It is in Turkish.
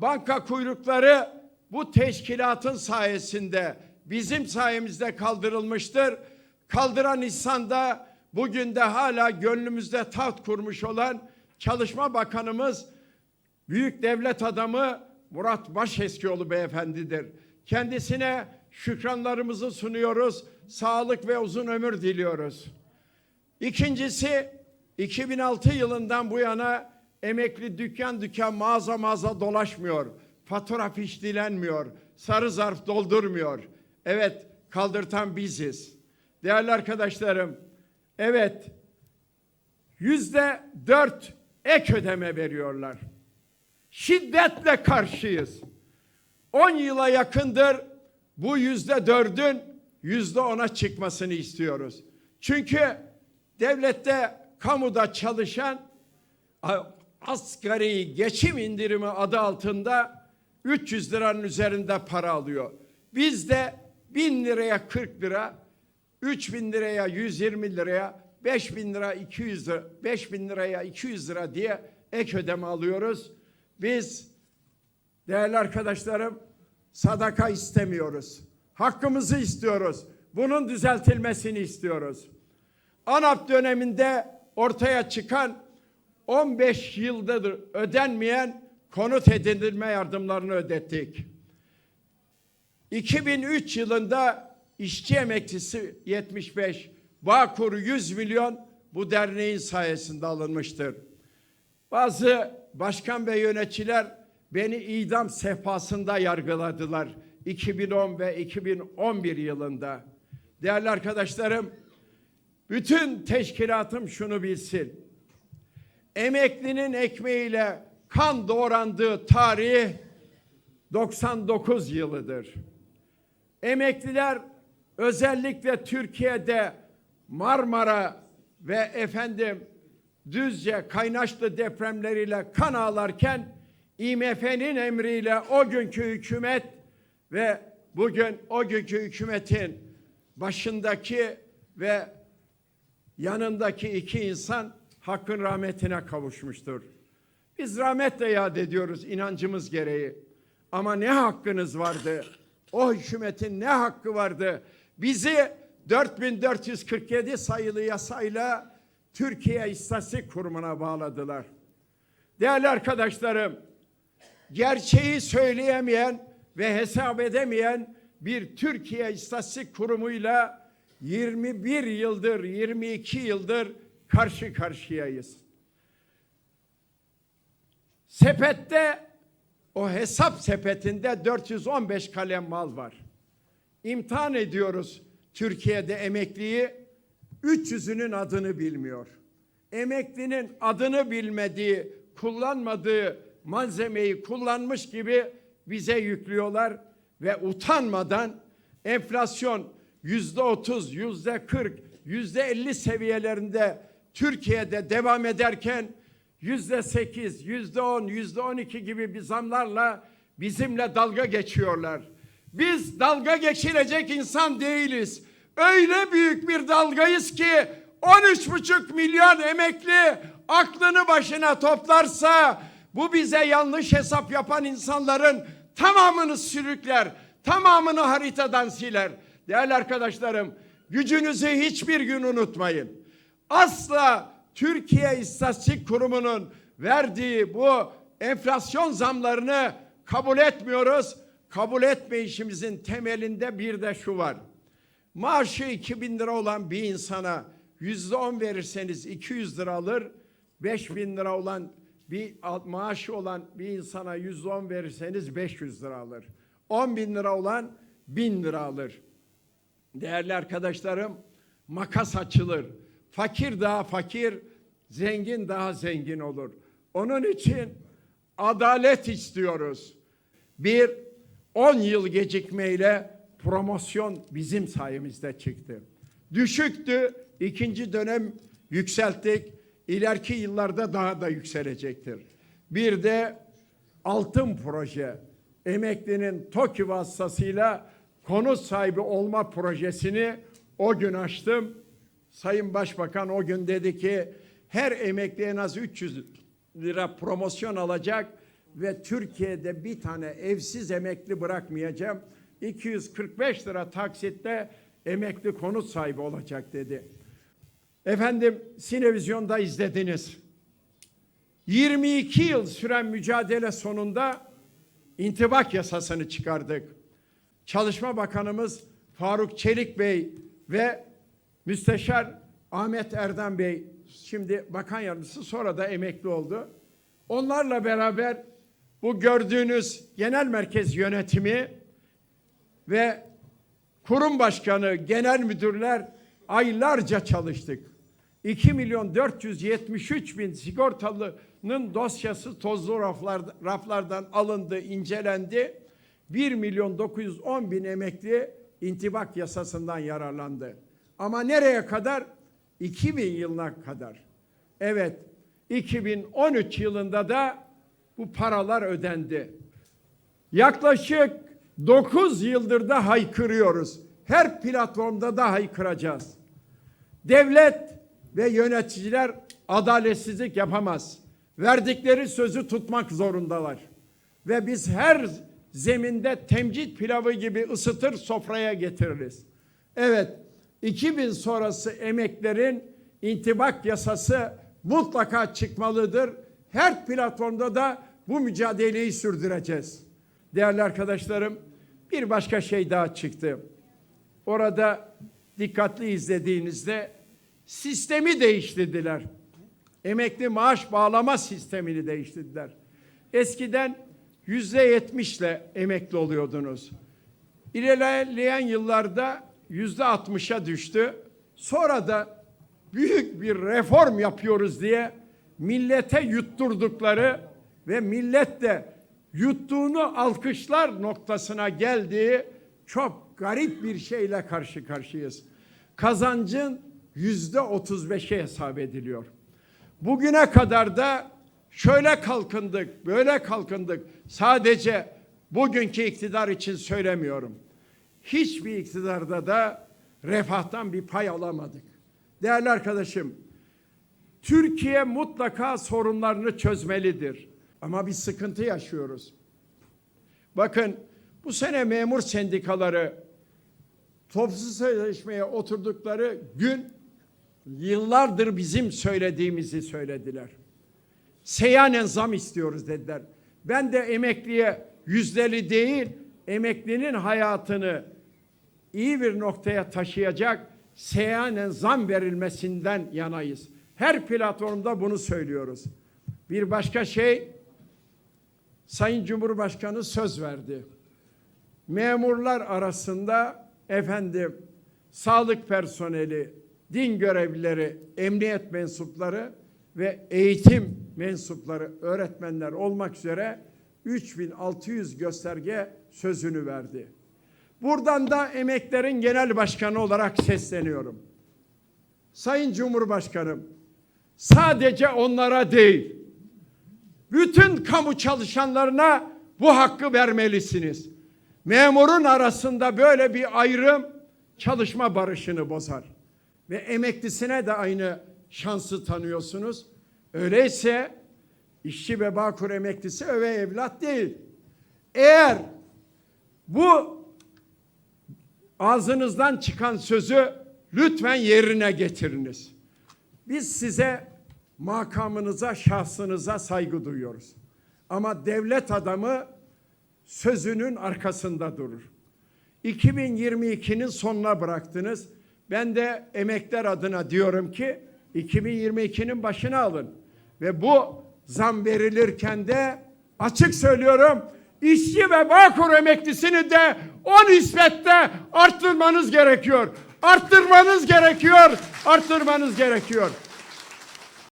banka kuyrukları bu teşkilatın sayesinde bizim sayemizde kaldırılmıştır. Kaldıran insan da bugün de hala gönlümüzde taht kurmuş olan Çalışma Bakanımız büyük devlet adamı Murat Başeskioğlu beyefendidir. Kendisine şükranlarımızı sunuyoruz. Sağlık ve uzun ömür diliyoruz. İkincisi 2006 yılından bu yana emekli dükkan dükkan mağaza mağaza dolaşmıyor. Fatura fiş dilenmiyor. Sarı zarf doldurmuyor. Evet kaldırtan biziz. Değerli arkadaşlarım evet yüzde dört ek ödeme veriyorlar. Şiddetle karşıyız. 10 yıla yakındır bu yüzde dördün yüzde ona çıkmasını istiyoruz. Çünkü devlette, kamuda çalışan asgari geçim indirimi adı altında 300 liranın üzerinde para alıyor. Bizde 1000 liraya 40 lira, 3000 liraya 120 liraya, 5000 lira 200 lira, 5000 liraya 200 lira diye ek ödeme alıyoruz. Biz Değerli arkadaşlarım, sadaka istemiyoruz. Hakkımızı istiyoruz. Bunun düzeltilmesini istiyoruz. ANAP döneminde ortaya çıkan 15 yıldır ödenmeyen konut edinilme yardımlarını ödettik. 2003 yılında işçi emeklisi 75, Bağkur 100 milyon bu derneğin sayesinde alınmıştır. Bazı başkan ve yöneticiler beni idam sehpasında yargıladılar 2010 ve 2011 yılında. Değerli arkadaşlarım, bütün teşkilatım şunu bilsin. Emeklinin ekmeğiyle kan doğrandığı tarih 99 yılıdır. Emekliler özellikle Türkiye'de Marmara ve efendim Düzce, Kaynaşlı depremleriyle kan ağlarken IMF'nin emriyle o günkü hükümet ve bugün o günkü hükümetin başındaki ve yanındaki iki insan hakkın rahmetine kavuşmuştur. Biz rahmetle yad ediyoruz inancımız gereği. Ama ne hakkınız vardı? O hükümetin ne hakkı vardı? Bizi 4447 sayılı yasayla Türkiye İstatistik Kurumu'na bağladılar. Değerli arkadaşlarım, gerçeği söyleyemeyen ve hesap edemeyen bir Türkiye İstatistik Kurumu'yla 21 yıldır, 22 yıldır karşı karşıyayız. Sepette o hesap sepetinde 415 kalem mal var. İmtihan ediyoruz Türkiye'de emekliyi 300'ünün adını bilmiyor. Emeklinin adını bilmediği, kullanmadığı malzemeyi kullanmış gibi bize yüklüyorlar ve utanmadan enflasyon yüzde otuz, yüzde kırk, yüzde elli seviyelerinde Türkiye'de devam ederken yüzde sekiz, yüzde on, yüzde on iki gibi bir zamlarla bizimle dalga geçiyorlar. Biz dalga geçirecek insan değiliz. Öyle büyük bir dalgayız ki 13,5 milyon emekli aklını başına toplarsa bu bize yanlış hesap yapan insanların tamamını sürükler, tamamını haritadan siler. Değerli arkadaşlarım, gücünüzü hiçbir gün unutmayın. Asla Türkiye İstatistik Kurumu'nun verdiği bu enflasyon zamlarını kabul etmiyoruz. Kabul etmeyişimizin temelinde bir de şu var. Maaşı 2000 lira olan bir insana yüzde on verirseniz 200 lira alır. 5000 lira olan bir maaşı olan bir insana yüzde on verirseniz 500 lira alır. 10 bin lira olan 1000 lira alır. Değerli arkadaşlarım, makas açılır. Fakir daha fakir, zengin daha zengin olur. Onun için adalet istiyoruz. Bir, 10 yıl gecikmeyle promosyon bizim sayemizde çıktı. Düşüktü, ikinci dönem yükselttik. İleriki yıllarda daha da yükselecektir. Bir de altın proje, emeklinin TOKİ vasıtasıyla konut sahibi olma projesini o gün açtım. Sayın Başbakan o gün dedi ki her emekli en az 300 lira promosyon alacak ve Türkiye'de bir tane evsiz emekli bırakmayacağım. 245 lira taksitle emekli konut sahibi olacak dedi. Efendim Sinevizyon'da izlediniz. 22 yıl süren mücadele sonunda intibak yasasını çıkardık. Çalışma Bakanımız Faruk Çelik Bey ve Müsteşar Ahmet Erdem Bey şimdi bakan yardımcısı sonra da emekli oldu. Onlarla beraber bu gördüğünüz genel merkez yönetimi ve kurum başkanı, genel müdürler aylarca çalıştık. 2 milyon 473 bin sigortalının dosyası tozlu raflar, raflardan alındı, incelendi. 1 milyon 910 bin emekli intibak yasasından yararlandı. Ama nereye kadar? 2000 yılına kadar. Evet, 2013 yılında da bu paralar ödendi. Yaklaşık 9 yıldır da haykırıyoruz. Her platformda da haykıracağız. Devlet ve yöneticiler adaletsizlik yapamaz. Verdikleri sözü tutmak zorundalar. Ve biz her zeminde temcit pilavı gibi ısıtır sofraya getiririz. Evet, 2000 sonrası emeklerin intibak yasası mutlaka çıkmalıdır. Her platformda da bu mücadeleyi sürdüreceğiz. Değerli arkadaşlarım, bir başka şey daha çıktı. Orada dikkatli izlediğinizde sistemi değiştirdiler. Emekli maaş bağlama sistemini değiştirdiler. Eskiden yüzde yetmişle emekli oluyordunuz. İlerleyen yıllarda yüzde altmışa düştü. Sonra da büyük bir reform yapıyoruz diye millete yutturdukları ve millet de yuttuğunu alkışlar noktasına geldiği çok garip bir şeyle karşı karşıyayız. Kazancın yüzde otuz beşe hesap ediliyor. Bugüne kadar da şöyle kalkındık, böyle kalkındık. Sadece bugünkü iktidar için söylemiyorum. Hiçbir iktidarda da refahtan bir pay alamadık. Değerli arkadaşım, Türkiye mutlaka sorunlarını çözmelidir. Ama bir sıkıntı yaşıyoruz. Bakın bu sene memur sendikaları topsuz sözleşmeye oturdukları gün yıllardır bizim söylediğimizi söylediler. Seyyanen zam istiyoruz dediler. Ben de emekliye yüzdeli değil, emeklinin hayatını iyi bir noktaya taşıyacak seyyanen zam verilmesinden yanayız. Her platformda bunu söylüyoruz. Bir başka şey, Sayın Cumhurbaşkanı söz verdi. Memurlar arasında efendim sağlık personeli, din görevlileri, emniyet mensupları ve eğitim mensupları, öğretmenler olmak üzere 3600 gösterge sözünü verdi. Buradan da emeklerin genel başkanı olarak sesleniyorum. Sayın Cumhurbaşkanım, sadece onlara değil, bütün kamu çalışanlarına bu hakkı vermelisiniz. Memurun arasında böyle bir ayrım çalışma barışını bozar. Ve emeklisine de aynı şansı tanıyorsunuz. Öyleyse işçi ve bağkur emeklisi öve evlat değil. Eğer bu ağzınızdan çıkan sözü lütfen yerine getiriniz. Biz size makamınıza, şahsınıza saygı duyuyoruz. Ama devlet adamı sözünün arkasında durur. 2022'nin sonuna bıraktınız. Ben de emekler adına diyorum ki 2022'nin başına alın. Ve bu zam verilirken de açık söylüyorum işçi ve Bağkur emeklisini de o nispette arttırmanız gerekiyor. Arttırmanız gerekiyor. Arttırmanız gerekiyor.